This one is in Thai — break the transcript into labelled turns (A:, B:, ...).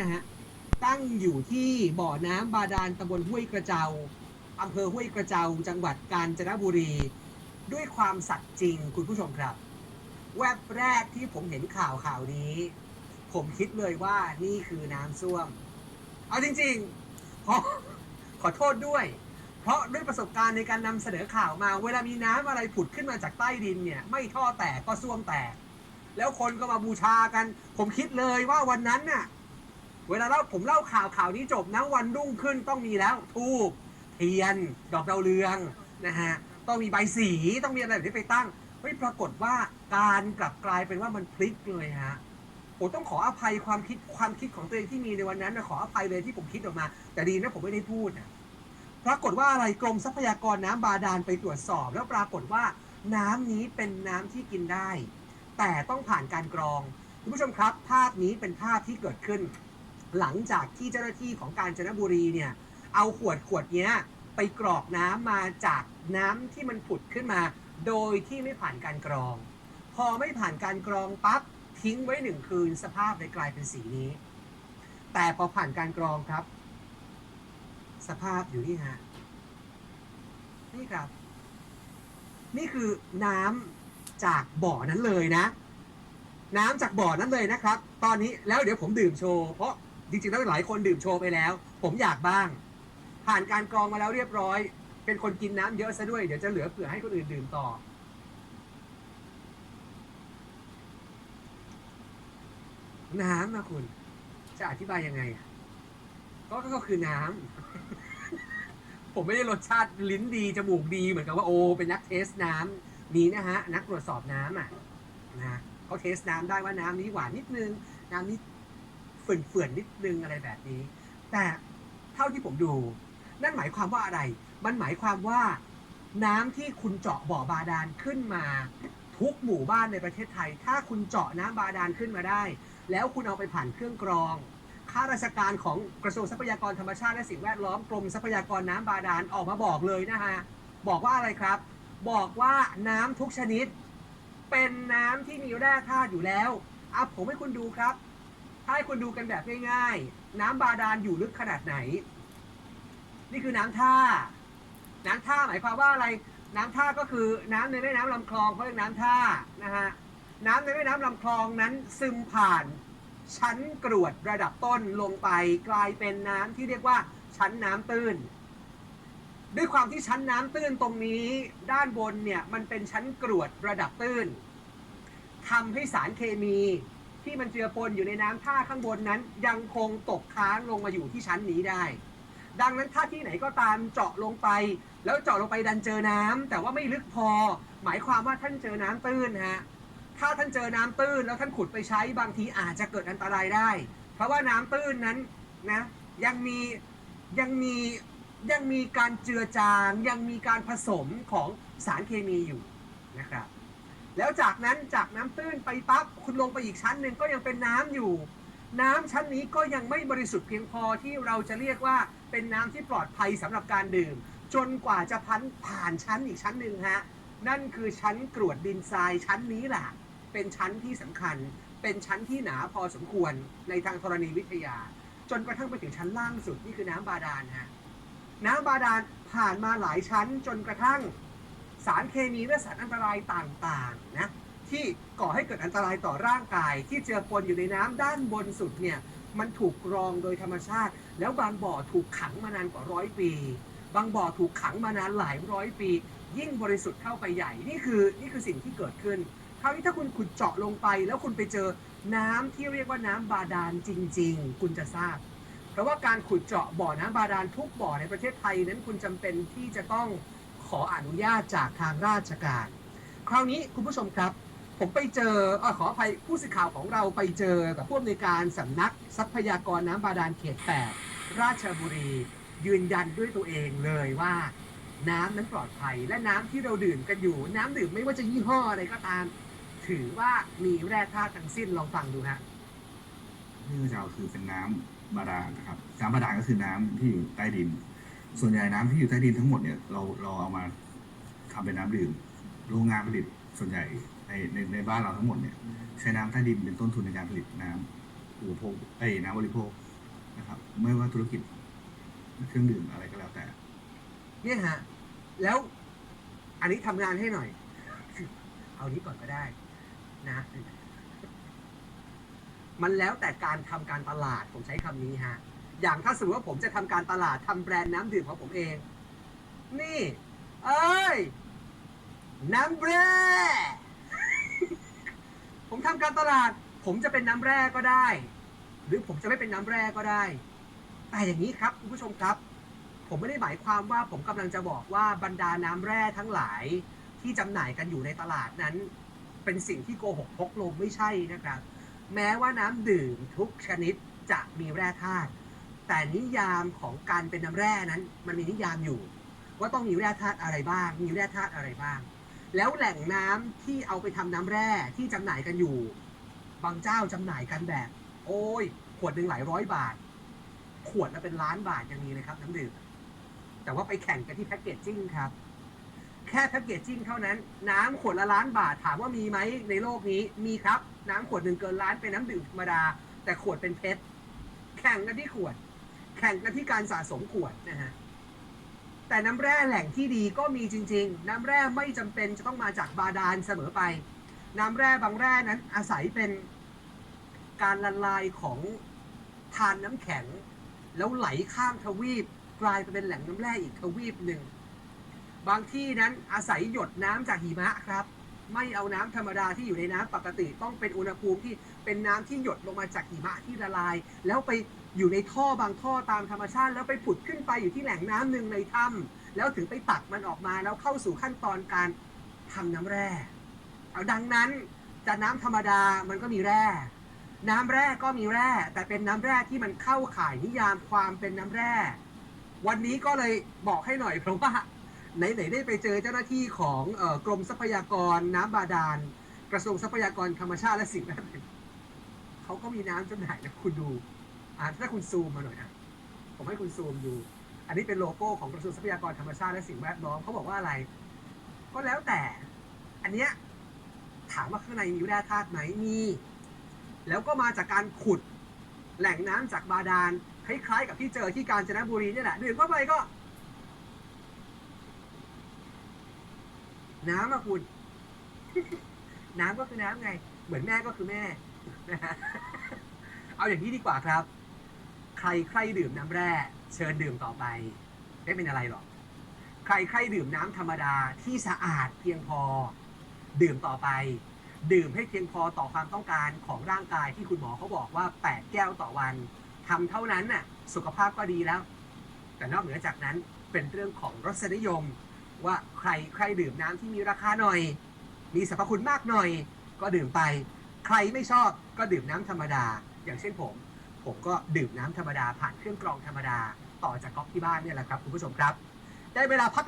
A: นะฮะตั้งอยู่ที่บ่อน้ำบาดาลตำบลห้วยกระเจ้าอำเภอห้วยกระเจ้าจังหวัดกาญจนบุรี ด้วยความสัตย์จริงคุณผู้ชมครับ แวบแรกที่ผมเห็นข่าวข่าวนี้ ผมคิดเลยว่านี่คือน้ำส้วม เอาจริงๆขอขอโทษด้วย เพราะด้วยประสบการณ์ในการนำเสนอข่าวมา เวลามีน้ำอะไรผุดขึ้นมาจากใต้ดินเนี่ย ไม่ท่อแตกก็ส้วมแตก แล้วคนก็มาบูชากัน ผมคิดเลยว่าวันนั้นน่ะ เวลาเล่าผมเล่าข่าวข่าวนี้จบนะวันรุ่งขึ้นต้องมีแล้วทูบเทียน ดอกดาวเรืองนะฮะต้องมีใบสีต้องมีอะไรแบบนี้ไปตั้งเฮ้ยปรากฏว่าการกลับกลายเป็นว่ามันพลิกเลยฮะผมต้องขออภัยความคิดความคิดของตัวเองที่มีในวันนั้นนะขออภัยเลยที่ผมคิดออกมา แต่ดีนะผมไม่ได้พูดนะปรากฏว่าอะไรกรมทรัพยากรน้ำบาดาลไปตรวจสอบ แล้วปรากฏว่าน้ำนี้เป็นน้ำที่กินได้ แต่ต้องผ่านการกรองคุณผู้ชมครับภาพนี้เป็นภาพที่เกิดขึ้น หลังจากที่เจ้าหน้าที่ของการจนบุรีเนี่ยเอาขวดขวดเนี้ยไปกรอกน้ำมาจากน้ำที่มันผุดขึ้นมา โดยที่ไม่ผ่านการกรอง พอไม่ผ่านการกรองปั๊บทิ้งไว้หนึ่งคืนสภาพเลยกลายเป็นสีนี้ แต่พอผ่านการกรองครับ สภาพอยู่นี่ฮะนี่ครับ นี่คือน้ำจากบ่อนั้นเลยนะ น้ำจากบ่อนั้นเลยนะครับ ตอนนี้แล้วเดี๋ยวผมดื่มโชว์เพราะ จริงๆแล้วหลายคนดื่มโชว์ไปแล้ว ผมอยากบ้าง ผ่านการกรองมาแล้วเรียบร้อย เป็นคนกินน้ำเยอะซะด้วย เดี๋ยวจะเหลือเผื่อให้คนอื่นดื่มต่อ น้ำนะคุณ จะอธิบายยังไงอะก็ก็คือน้ำ ผมไม่ได้รสชาติลิ้นดีจมูกดีเหมือนกับว่าโอเป็นนักเทสน้ำมีนะฮะ นักตรวจสอบน้ำอะนะเขาเทสน้ำได้ว่าน้ำนี้หวานนิดนึง น้ำนี้ เฝื่อนๆนิดนึงอะไรแบบนี้ แต่เท่าที่ผมดู นั่นหมายความว่าอะไร มันหมายความว่าน้ำที่คุณเจาะบ่อบาดาลขึ้นมา ทุกหมู่บ้านในประเทศไทย ถ้าคุณเจาะน้ำบาดาลขึ้นมาได้ แล้วคุณเอาไปผ่านเครื่องกรองข้าราชการของกระทรวงทรัพยากรธรรมชาติและสิ่งแวดล้อมกรมทรัพยากรน้ำบาดาลออกมาบอกเลยนะฮะบอกว่าอะไรครับ บอกว่าน้ำทุกชนิด เป็นน้ำที่มีแร่ธาตุอยู่แล้วอะผมให้คุณดูครับ ให้คุณดูกันแบบง่ายๆ น้ำบาดาลอยู่ลึกขนาดไหน นี่คือน้ำท่า น้ำท่าหมายความว่าอะไร น้ำท่าก็คือน้ำในแม่น้ำลำคลองเขาเรียกน้ำท่านะฮะ น้ำในแม่น้ำลำคลองนั้นซึมผ่าน ชั้นกรวดระดับต้นลงไปกลายเป็นน้ำที่เรียกว่าชั้นน้ำตื้น ด้วยความที่ชั้นน้ำตื้นตรงนี้ ด้านบนเนี่ยมันเป็นชั้นกรวดระดับตื้นทำให้สารเคมี ที่มันเจือปนอยู่ในน้ำท่าข้างบนนั้น ยังคงตกค้างลงมาอยู่ที่ชั้นนี้ได้ ดังนั้นถ้าที่ไหนก็ตามเจาะลงไป แล้วเจาะลงไปดันเจอน้ำแต่ว่าไม่ลึกพอ หมายความว่าท่านเจอน้ำตื้นฮะถ้าท่านเจอน้ำตื้นแล้วท่านขุดไปใช้บางทีอาจจะเกิดอันตรายได้ เพราะว่าน้ำตื้นนั้นนะยังมียังมียังมีการเจือจางยังมีการผสมของสารเคมีอยู่นะครับ แล้วจากนั้นจากน้ำตื้นไปปั๊บคุณลงไปอีกชั้นหนึ่งก็ยังเป็นน้ำอยู่ น้ำชั้นนี้ก็ยังไม่บริสุทธิ์เพียงพอที่เราจะเรียกว่าเป็นน้ำที่ปลอดภัยสำหรับการดื่ม จนกว่าจะพันผ่านชั้นอีกชั้นหนึ่งฮะนั่นคือชั้นกรวดดินทรายชั้นนี้แหละเป็นชั้นที่สำคัญ เป็นชั้นที่หนาพอสมควรในทางธรณีวิทยา จนกระทั่งไปถึงชั้นล่างสุดนี่คือน้ำบาดาลฮะ น้ำบาดาลผ่านมาหลายชั้นจนกระทั่ง สารเคมีและสารอันตรายต่างๆนะที่ก่อให้เกิดอันตรายต่อร่างกาย ที่เจือปนอยู่ในน้ำด้านบนสุดเนี่ยมันถูกกรองโดยธรรมชาติ แล้วบางบ่อถูกขังมานานกว่าร้อยปี บางบ่อถูกขังมานานหลายร้อยปี ยิ่งบริสุทธิ์เข้าไปใหญ่ นี่คือนี่คือสิ่งที่เกิดขึ้น คราวนี้ถ้าคุณขุดเจาะลงไป แล้วคุณไปเจอน้ำที่เรียกว่าน้ำบาดาลจริง ๆ คุณจะทราบ เพราะว่าการขุดเจาะบ่อน้ำบาดาลทุกบ่อในประเทศไทยนั้นคุณจำเป็นที่จะต้อง ออนุญาตจากทางราชการ คราวนี้คุณผู้ชมครับ ผมไปเจออขออภัยผู้สื่อข่าวของเราไปเจอกับผู้อำนวยการสำนักทรัพยากรน้ำบาดาลเขต 8 ราชบุรี ยืนยันด้วยตัวเองเลยว่า น้ำนั้นปลอดภัย และน้ำที่เราดื่มกันอยู่ น้ำดื่มไม่ว่าจะยี่ห้ออะไรก็ตาม ถือว่ามีแร่ธาตุทั้งสิ้นลองฟังดูฮะ
B: ที่เราจะเอาคือเป็นน้ำบาดาลนะครับ น้ำบาดาลก็คือน้ำที่อยู่ใต้ดิน ส่วนใหญ่น้ำที่อยู่ใต้ดินทั้งหมดเนี่ยเราเราเอามาทำเป็นน้ำดื่ม โรงงานผลิตส่วนใหญ่ในในในบ้านเราทั้งหมดเนี่ยใช้น้ำใต้ดินเป็นต้นทุนในการผลิตน้ำอุปโภคไอ้ยน้ำบริโภคนะครับ ไม่ว่าธุรกิจเครื่องดื่มอะไรก็แล้วแต่
A: เนี่ยฮะ แล้วอันนี้ทำงานให้หน่อย เอานี้ก่อนก็ได้ นะมันแล้วแต่การทำการตลาดผมใช้คำนี้ฮะ อย่างถ้าสมมติว่าผมจะทำการตลาดทำแบรนด์น้ำดื่มของผมเอง นี่ เอ้ย น้ำแร่ผมทำการตลาด ผมจะเป็นน้ำแร่ก็ได้ หรือผมจะไม่เป็นน้ำแร่ก็ได้ แต่อย่างนี้ครับคุณผู้ชมครับ ผมไม่ได้หมายความว่าผมกำลังจะบอกว่าบรรดาน้ำแร่ทั้งหลายที่จำหน่ายกันอยู่ในตลาดนั้น เป็นสิ่งที่โกหกพกลมไม่ใช่นะครับ แม้ว่าน้ำดื่มทุกชนิดจะมีแร่ธาตุ แต่นิยามของการเป็นน้ำแร่นั้น มันมีนิยามอยู่ ว่าต้องมีแร่ธาตุอะไรบ้าง มีแร่ธาตุอะไรบ้าง แล้วแหล่งน้ำที่เอาไปทำน้ำแร่ที่จำหน่ายกันอยู่ บางเจ้าจำหน่ายกันแบบ โอ้ย ขวดหนึ่งหลายร้อยบาท ขวดละเป็นล้านบาทยังมีเลยครับ น้ำดื่มแต่ว่าไปแข่งกันที่แพ็กเกจจิ้งครับ แค่แพ็กเกจจิ้งเท่านั้น น้ำขวดละล้านบาทถามว่ามีไหมในโลกนี้มีครับ น้ำขวดหนึ่งเกินล้านเป็นน้ำดื่มธรรมดา แต่ขวดเป็นเพชรแข่งกันที่ขวด แข่งกันที่การสะสมขวดนะฮะแต่น้ำแร่แหล่งที่ดีก็มีจริง ๆ น้ำแร่ไม่จำเป็นจะต้องมาจากบาดาลเสมอไป น้ำแร่บางแร่นั้นอาศัยเป็นการละลายของทานน้ำแข็ง แล้วไหลข้ามทวีป กลายไปเป็นแหล่งน้ำแร่อีกทวีปหนึ่ง บางที่นั้นอาศัยหยดน้ำจากหิมะครับ ไม่เอาน้ำธรรมดาที่อยู่ในน้ำปกติ ต้องเป็นอุณหภูมิที่เป็นน้ำที่หยดลงมาจากหิมะที่ละลาย แล้วไป อยู่ในท่อบางท่อตามธรรมชาติ แล้วไปผุดขึ้นไปอยู่ที่แหล่งน้ำหนึ่งในถ้ำแล้วถึงไปตักมันออกมาแล้วเข้าสู่ขั้นตอนการทำน้ำแร่เอาดังนั้นจะน้ำธรรมดามันก็มีแร่ น้ำแร่ก็มีแร่ แต่เป็นน้ำแร่ที่มันเข้าข่ายนิยามความเป็นน้ำแร่ วันนี้ก็เลยบอกให้หน่อยเพราะว่าไหนๆได้ไปเจอเจ้าหน้าที่ของออกรมทรัพยากรน้ำบาดาล กระทรวงทรัพยากรธรรมชาติและสิ่งแวดล้อมเขาก็มีน้ำจำหน่ายนะคุณดู อ่าถ้าคุณซูมมาหน่อยอะผมให้คุณซูมดูอันนี้เป็นโลโก้ของกระทรวงทรัพยากรธรรมชาติและสิ่งแวดล้อมเขาบอกว่าอะไร ก็แล้วแต่ อันเนี้ยถามว่าข้างในมีแร่ธาตุไหมมี แล้วก็มาจากการขุดแหล่งน้ำจากบาดาลคล้ายๆกับที่เจอที่กาญจนบุรีเนี่ยแหละดื่มเข้าไปก็ น้ำอะคุณ น้ำก็คือน้ำไง เหมือนแม่ก็คือแม่ เอาอย่างนี้ดีกว่าครับ ใครใครดื่มน้ำแร่ เชิญดื่มต่อไป ไม่เป็นอะไรหรอก ใครใครดื่มน้ำธรรมดาที่สะอาดเพียงพอ ดื่มต่อไป ดื่มให้เพียงพอต่อความต้องการของร่างกายที่คุณหมอเขาบอกว่า 8 แก้วต่อวันทำเท่านั้นน่ะ สุขภาพก็ดีแล้ว แต่นอกเหนือจากนั้นเป็นเรื่องของรสนิยม ว่าใครใครดื่มน้ำที่มีราคาหน่อย มีสรรพคุณมากหน่อย ก็ดื่มไป ใครไม่ชอบก็ดื่มน้ำธรรมดา อย่างเช่นผม ผมก็ดื่มน้ำธรรมดาผ่านเครื่องกรองธรรมดาต่อจากก๊อกที่บ้านเนี่ยแหละครับคุณผู้ชมครับ ได้เวลาพัก